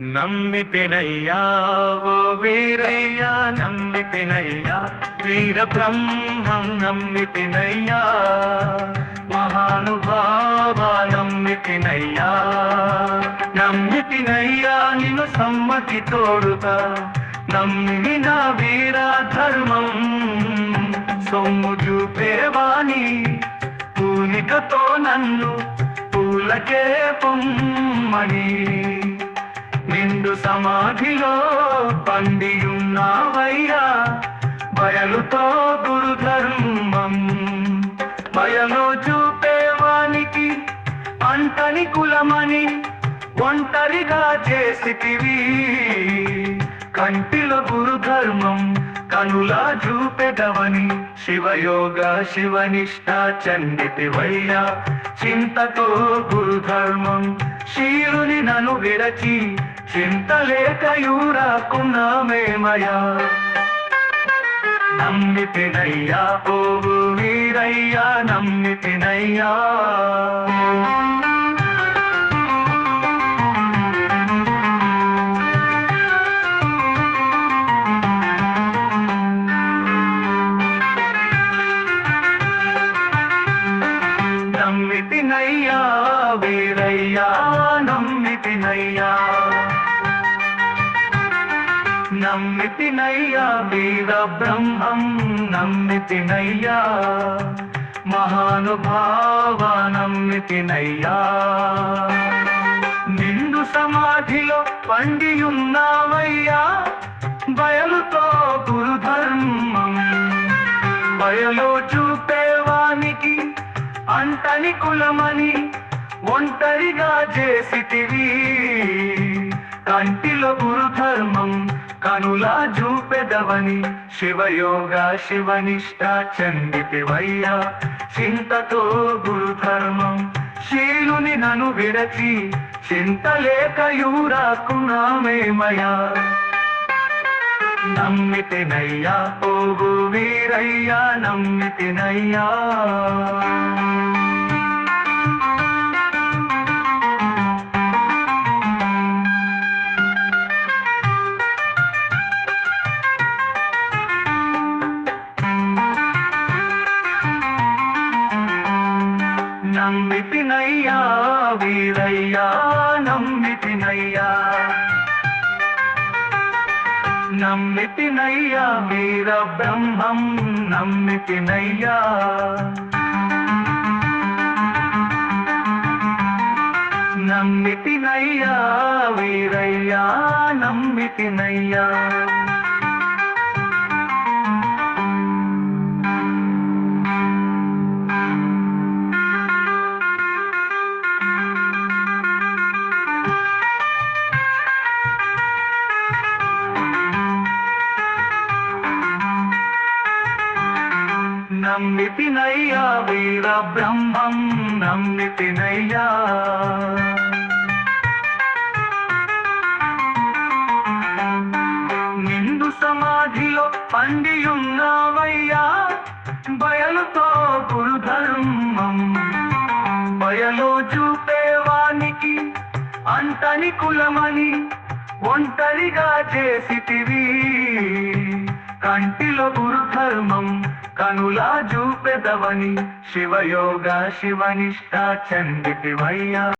నమ్మితినయ్యా ఓ వీరయ్యా నమ్మితినయ్యా వీర బ్రహ్మం నమ్మితినయ్యా మహానుభావ నమ్మితినయ్యా నమ్మితినయ్యా నిన్ను సమ్మతి తోడుగా నా వీర ధర్మం సొమ్ము చూపేవాణి పూనికతో నన్ను పూలకే పొమ్మని. సమాధిలో పండియున్నావయ్యా. బయలుతో గురుధర్మం బయలు చూపేవానికి అంటని కులమని ఒంటరిగా చేసితివి. కంటిలో గురుధర్మం కనులా చూపెదవని శివయోగ శివనిష్ట చండితివయ్యా. చింతతో గురుధర్మం శీలుని నను విడచి చింతలేకయూరాకున్నామేమయా నమ్మితినయ్యా పోవు వీరయ్యా నమ్మితినయ్యా. నమ్మితినయ్యా వీరయ్యా నమ్మితినయ్యా. నమ్మితినయ్యా వీర బ్రహ్మం నమ్మితినయ్యా. మహానుభావ నమ్మితినయ్యా. నిండు సమాధిలో పండియున్నావయ్యా. బయలుతో గురుధర్మం. బయలో చూపేవానికి అంటని కులమని ఒంటరిగా చేసితివి. కంటిలో గురుధర్మం కనులా చూపెదవని శివయోగ శివనిష్ట చండితివయ్యా చింతతో గురుధర్మం శీలుని నను విడచి చింతలేకయూరాకున్నామేమయా నమ్మితినయ్యా పోగు వీరయ్యా నమ్మితినయ్యా నమ్మితినయ్యా వీరయ్యా నమ్మితినయ్యా. నమ్మితినయ్యా వీర బ్రహ్మం నమ్మితినయ్యా. నమ్మితినయ్యా వీరయ్యా నమ్మితినయ్యా. నమ్మితినయ్యా వీర బ్రహ్మం నమ్మితినయ్యా. నిండు సమాధిలో పండియున్నావయ్యా బయలుతో గురుధర్మం. బయలు చూపేవానికి అంతని కులమని ఒంటరిగా చేసితివి. కంటిలో గురుధర్మం కనులా చూపెదవని శివయోగ శివనిష్ట చండితివయ్యా